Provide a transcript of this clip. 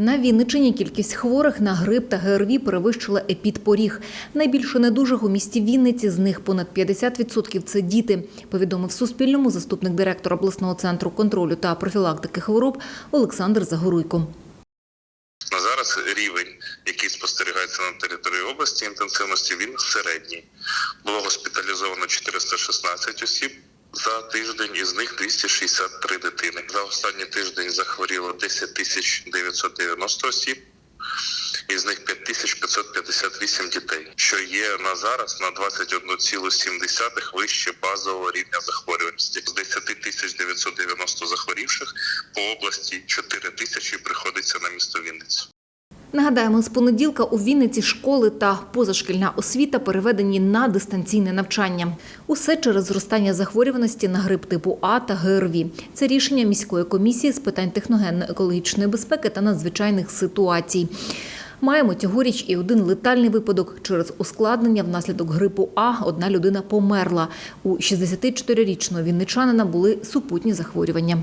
На Вінничині кількість хворих на грип та ГРВІ перевищила епідпоріг. Найбільше недужих у місті Вінниці, з них понад 50% – це діти, повідомив Суспільному заступник директора обласного центру контролю та профілактики хвороб Олександр Загоруйко. На зараз рівень, який спостерігається на території області інтенсивності, він середній. Було госпіталізовано 416 осіб за тиждень, із них 263 дитини. За останній тиждень захворіло 10 тисяч 990 осіб. Із них 5558 дітей, що є на зараз на 21,7 вище базового рівня захворюваності. З 10 тисяч 990 захворівших по області 4 тисячі приходиться на місто Вінницю. Нагадаємо, з понеділка у Вінниці школи та позашкільна освіта переведені на дистанційне навчання. Усе через зростання захворюваності на грип типу А та ГРВІ. Це рішення міської комісії з питань техногенно-екологічної безпеки та надзвичайних ситуацій. Маємо цьогоріч і один летальний випадок. Через ускладнення внаслідок грипу А одна людина померла. У 64-річного вінничанина були супутні захворювання.